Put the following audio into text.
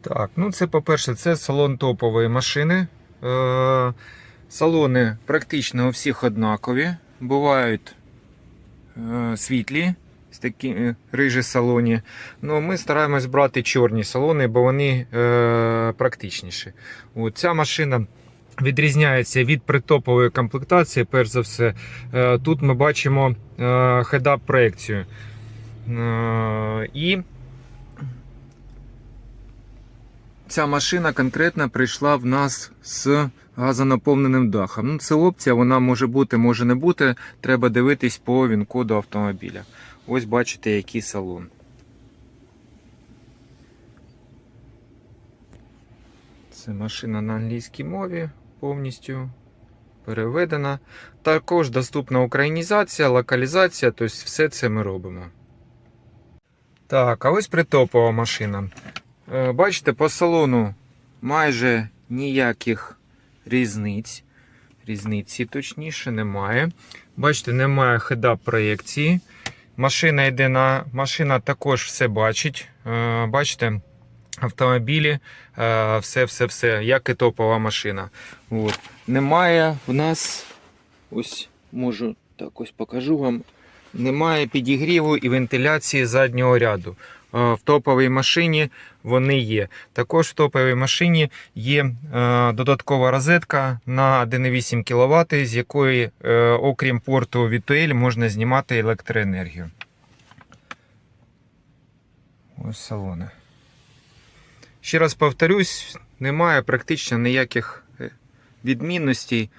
Так, ну це по-перше, це салон топової машини. Е, салони практично у всіх однакові. Бувають е, світлі, такі е, рижі салоні. Ну, ми стараємось брати чорні салони, бо вони е, практичніші. От, ця машина. Відрізняється від притопової комплектації, перш за все. Е, Тут ми бачимо е, head-up проекцію. Е, І ця машина конкретно прийшла в нас з газонаповненим дахом. Ну, це опція, вона може бути, може не бути. Треба дивитись по він-коду автомобіля. Ось бачите, який салон. Це машина на англійській мові повністю переведена. Також доступна українізація, локалізація, тобто все це ми робимо. Так, а ось притопова машина. Е, Бачите, по салону майже ніяких різниць. Різниці точніше немає. Бачите, немає хеда проєкції. Машина йде на. Машина також все бачить. Е, Бачите, автомобілі, е, все, все, все, як і топова машина. От. Немає в нас, ось можу так ось покажу вам. Немає підігріву і вентиляції заднього ряду. Е, В топовій машині вони є. Також в топовій машині є е, додаткова розетка на 1,8 кВт, з якої, е, окрім порту VTL, можна знімати електроенергію. Ось салони. Ще раз повторюсь, немає практично ніяких відмінностей